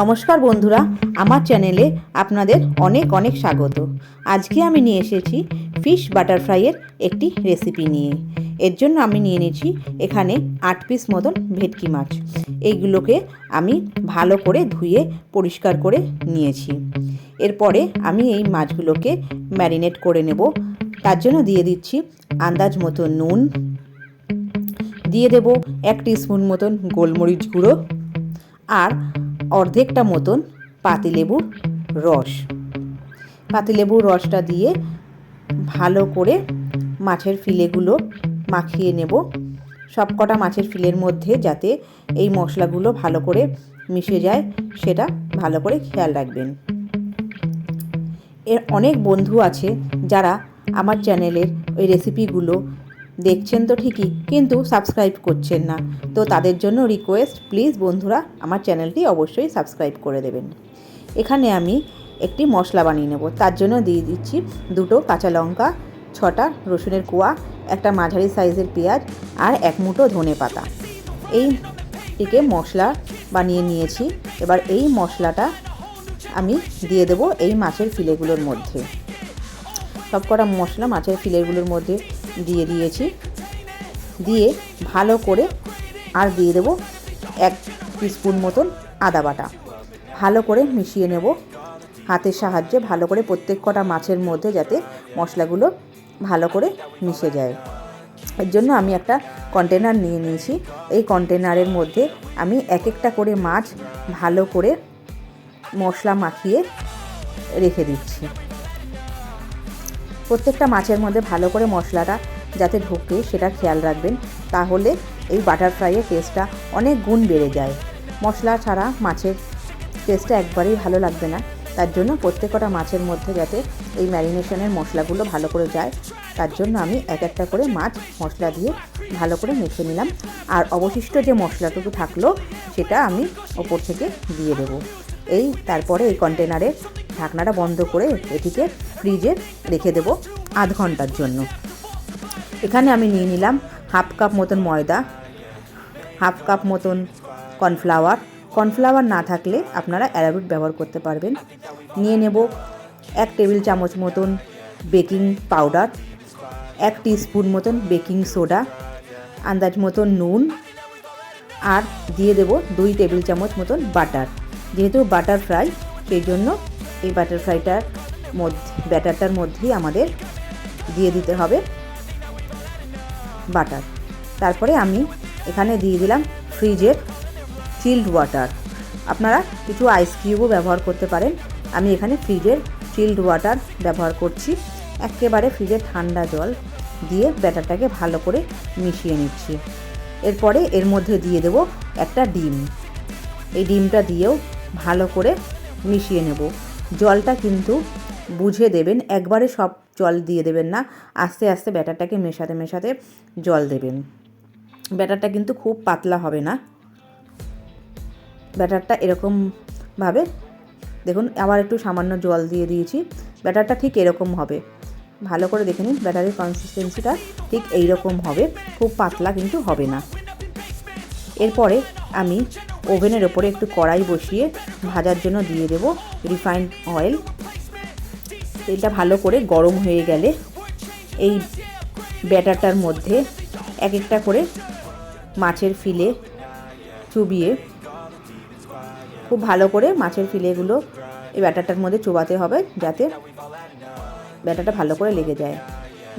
নমস্কার বন্ধুরা, আমার চ্যানেলে আপনাদের অনেক অনেক স্বাগত। আজকে আমি নিয়ে এসেছি ফিশ বাটারফ্রাইয়ের একটি রেসিপি নিয়ে। এর জন্য আমি নিয়ে নিয়েছি এখানে আট পিস মতন ভেটকি মাছ। এইগুলোকে আমি ভালো করে ধুয়ে পরিষ্কার করে নিয়েছি। এরপরে আমি এই মাছগুলোকে ম্যারিনেট করে নেব। তার জন্য দিয়ে দিচ্ছি আন্দাজ মতো নুন। দিয়ে দেব এক স্পুন মতন গোলমরিচ গুঁড়ো। আর অর্ধেকটা মতন পাতিলেবুর রস। পাতিলেবুর রসটা দিয়ে ভালো করে মাছের ফিলেগুলো মাখিয়ে নেব। সবকটা মাছের ফিলের মধ্যে যাতে এই মশলাগুলো ভালো করে মিশে যায়, সেটা ভালো করে খেয়াল রাখবেন। এর অনেক বন্ধু আছে যারা আমার চ্যানেলের ওই রেসিপিগুলো দেখছেন তো ঠিকই, কিন্তু সাবস্ক্রাইব করছেন না। তো তাদের জন্য রিকোয়েস্ট প্লিজ বন্ধুরা, আমার চ্যানেলটি অবশ্যই সাবস্ক্রাইব করে দেবেন। এখানে আমি একটি মশলা বানিয়ে নেব। তার জন্য দিয়ে দিচ্ছি দুটো কাঁচা লঙ্কা, ছটা রসুনের কোয়া, একটা মাঝারি সাইজের পেঁয়াজ, আর এক মুঠো ধনে পাতা। এইটিকে মশলা বানিয়ে নিয়েছি। এবার এই মশলাটা আমি দিয়ে দেব এই মাছের ফিলেগুলোর মধ্যে। সবকটা মশলা মাছের ফিলেগুলোর মধ্যে দিয়ে দিয়েছি। দিয়ে ভালো করে আর দিয়ে দেবো এক স্পুন মতন আদা বাটা। ভালো করে মিশিয়ে নেব। হাতের সাহায্যে ভালো করে প্রত্যেক কটা মাছের মধ্যে যাতে মশলাগুলো ভালো করে মিশে যায়। এর জন্য আমি একটা কন্টেনার নিয়ে নিয়েছি। এই কন্টেনারের মধ্যে আমি এক একটা করে মাছ ভালো করে মশলা মাখিয়ে রেখে দিচ্ছি। প্রত্যেকটা মাছের মধ্যে ভালো করে মশলাটা যাতে ঢোকে, সেটা খেয়াল রাখবেন। তাহলে এই বাটার ফ্রাইয়ের টেস্টটা অনেক গুণ বেড়ে যায়। মশলা ছাড়া মাছের টেস্টটা একবারেই ভালো লাগবে না। তার জন্য প্রত্যেকটা মাছের মধ্যে যাতে এই ম্যারিনেশনের মশলাগুলো ভালো করে যায়, তার জন্য আমি এক একটা করে মাছ মশলা দিয়ে ভালো করে মেখে নিলাম। আর অবশিষ্ট যে মশলাটুকু থাকল, সেটা আমি ওপর থেকে দিয়ে দেবো। এই, তারপরে এই কন্টেনারে ঢাকনাটা বন্ধ করে এটিকে ফ্রিজে রেখে দেবো আধ ঘণ্টার জন্য। এখানে আমি নিয়ে নিলাম হাফ কাপ মতন ময়দা, হাফ কাপ মতন কর্নফ্লাওয়ার। কর্নফ্লাওয়ার না থাকলে আপনারা অ্যারারুট ব্যবহার করতে পারবেন। নিয়ে নেব এক টেবিল চামচ মতন বেকিং পাউডার, এক স্পুন মতন বেকিং সোডা, আন্দাজ মতন নুন, আর দিয়ে দেব দুই টেবিল চামচ মতন বাটার। যেহেতু বাটার ফ্রাই, সেই জন্য এই বাটার ফ্রাইটার ব্যাটারটার মধ্যেই আমাদের দিয়ে দিতে হবে বাটার। তারপরে আমি এখানে দিয়ে দিলাম ফ্রিজের চিল্ড ওয়াটার। আপনারা কিছু আইস কিউবও ব্যবহার করতে পারেন। আমি এখানে ফ্রিজের চিল্ড ওয়াটার ব্যবহার করছি। একেবারে ফ্রিজের ঠান্ডা জল দিয়ে ব্যাটারটাকে ভালো করে মিশিয়ে নিচ্ছি। এরপরে এর মধ্যে দিয়ে দেব একটা ডিম। এই ডিমটা দিয়েও ভালো করে মিশিয়ে নেব। জলটা কিন্তু বুঝে দেবেন, একবারে সব জল দিয়ে দেবেন না, আস্তে আস্তে ব্যাটারটাকে মেশাতে মেশাতে জল দেবেন। ব্যাটারটা কিন্তু খুব পাতলা হবে না। ব্যাটারটা এরকমভাবে দেখুন আবার একটু সামান্য জল দিয়ে দিয়েছি, ব্যাটারটা ঠিক এরকম হবে। ভালো করে দেখে নিন, ব্যাটারের কনসিস্টেন্সিটা ঠিক এই রকম হবে, খুব পাতলা কিন্তু হবে না। এরপরে আমি ওভেনের ওপরে একটু কড়াই বসিয়ে ভাজার জন্য দিয়ে দেব রিফাইন্ড অয়েল। তেলটা ভালো করে গরম হয়ে গেলে এই ব্যাটারটার মধ্যে এক একটা করে মাছের ফিলে চুবিয়ে খুব ভালো করে মাছের ফিলেগুলো এই ব্যাটারটার মধ্যে চুবাতে হবে যাতে ব্যাটারটা ভালো করে লেগে যায়।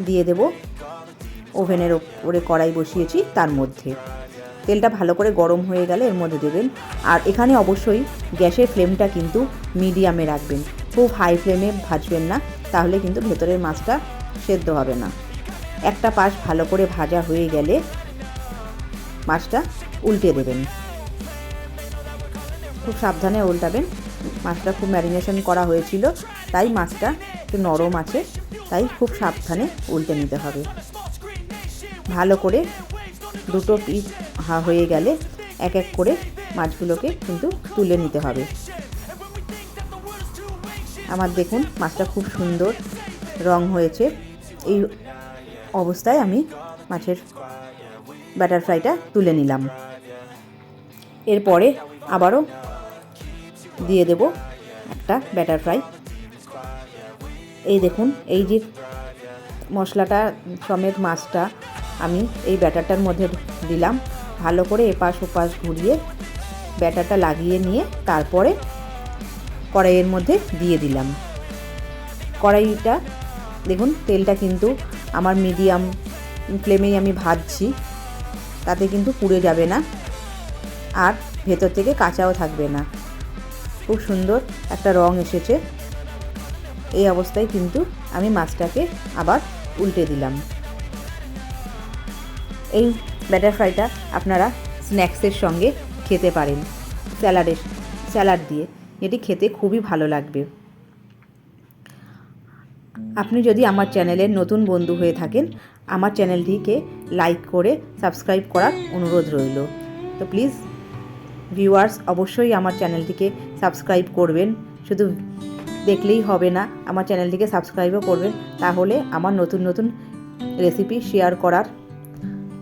দিয়ে দেব ওভেনের ওপরে কড়াই বসিয়েছি তার মধ্যে। তেলটা ভালো করে গরম হয়ে গেলে এর মধ্যে দেবেন। আর এখানে অবশ্যই গ্যাসের ফ্লেমটা কিন্তু মিডিয়ামে রাখবেন। খুব হাই ফ্লেমে ভাজবেন না, তাহলে কিন্তু ভেতরের মাছটা সেদ্ধ হবে না। একটা পাশ ভালো করে ভাজা হয়ে গেলে মাছটা উল্টে দেবেন। খুব সাবধানে উল্টাবেন। মাছটা খুব ম্যারিনেশন করা হয়েছিল, তাই মাছটা একটু নরম আছে, তাই খুব সাবধানে উল্টে নিতে হবে। ভালো করে দুটো পিস হয়ে গেলে এক এক করে মাছগুলোকে কিন্তু তুলে নিতে হবে। আমার দেখুন, মাছটা খুব সুন্দর রং হয়েছে। এই অবস্থায় আমি মাছের ব্যাটার ফ্রাইটা তুলে নিলাম। এরপরে আবারও দিয়ে দেব একটা ব্যাটার ফ্রাই এই দেখুন, এই যে মশলাটা, সমেত মাছটা আমি এই ব্যাটারটার মধ্যে দিলাম। ভালো করে এপাশ ওপাশ ঘুরিয়ে ব্যাটারটা লাগিয়ে নিয়ে তারপরে কড়াইয়ের মধ্যে দিয়ে দিলাম। কড়াইটা, দেখুন, তেলটা কিন্তু আমার মিডিয়াম ফ্লেমেই আমি ভাজছি, তাতে কিন্তু পুড়ে যাবে না আর ভেতর থেকে কাঁচাও থাকবে না। খুব সুন্দর একটা রং এসেছে। এই অবস্থায় কিন্তু আমি মাছটাকে আবার উল্টে দিলাম। এই ব্যাটার ফ্রাইটা আপনারা স্ন্যাক্সের সঙ্গে খেতে পারেন। স্যালাডের, স্যালাড দিয়ে। এটি খেতে খুবই ভালো লাগবে। আপনি যদি আমার চ্যানেলের নতুন বন্ধু হয়ে থাকেন, আমার চ্যানেলটিকে লাইক করে সাবস্ক্রাইব করার অনুরোধ রইল। তো প্লিজ, ভিউয়ার্স, অবশ্যই আমার চ্যানেলটিকে সাবস্ক্রাইব করবেন। শুধু দেখলেই হবে না, আমার চ্যানেলটিকে সাবস্ক্রাইবও করবেন। তাহলে আমার নতুন নতুন রেসিপি শেয়ার করার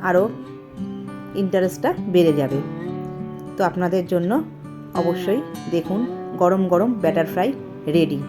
আরও ইন্টারেস্টটা বেড়ে যাবে। তো আপনাদের জন্য অবশ্যই দেখুন গরম গরম ব্যাটার ফ্রাই রেডি